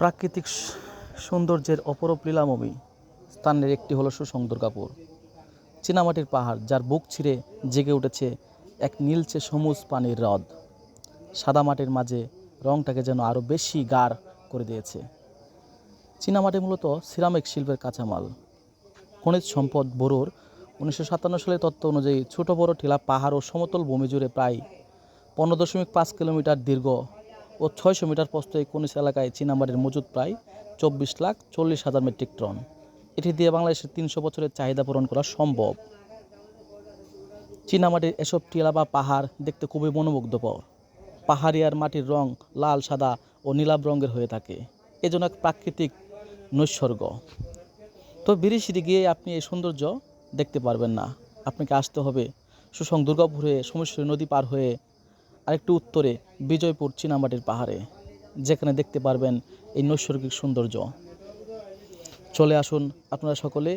প্রাকৃতিক সৌন্দর্যের অপরূপ লীলামমি স্থানের একটি হলো সুসং দুর্গাপুর চীনামাটির পাহাড়, যার বুক ছিঁড়ে জেগে উঠেছে এক নীলচে সবুজ পানির হ্রদ। সাদা মাটির মাঝে রংটাকে যেন আরও বেশি গাঢ় করে দিয়েছে। চীনামাটি মূলত সিরামিক শিল্পের কাঁচামাল। খনিজ সম্পদ বোরোর উনিশশো সাতান্ন সালের তত্ত্ব অনুযায়ী ছোট বড় টিলা পাহাড় ও সমতল ভূমি জুড়ে প্রায় পনেরো দশমিক পাঁচ কিলোমিটার দীর্ঘ। ও ছয়শো মিটার প্রস্থ এই খনিজ এলাকায় চীনামাটির মজুদ প্রায় চব্বিশ লাখ চল্লিশ হাজার মেট্রিক টন। এটি দিয়ে বাংলাদেশের তিনশো বছরের চাহিদা পূরণ করা সম্ভব। চীনামাটির এসব টিলা বা পাহাড় দেখতে খুবই মনোমুগ্ধকর। পাহাড়িয়ার মাটির রং লাল, সাদা ও নীলাভ রঙের হয়ে থাকে। এজন্য এক প্রাকৃতিক নৈসর্গ। তো বিরিশিরি গিয়ে আপনি এই সৌন্দর্য দেখতে পারবেন না। আপনাকে আসতে হবে সুসং দুর্গাপুর হয়ে নদী পার হয়ে আরেকটু উত্তরে বিজয়পুর চিনামাটির পাহাড়ে, যেখানে দেখতে পারবেন এই নৈসর্গিক সৌন্দর্য। চলে আসুন আপনারা সকলে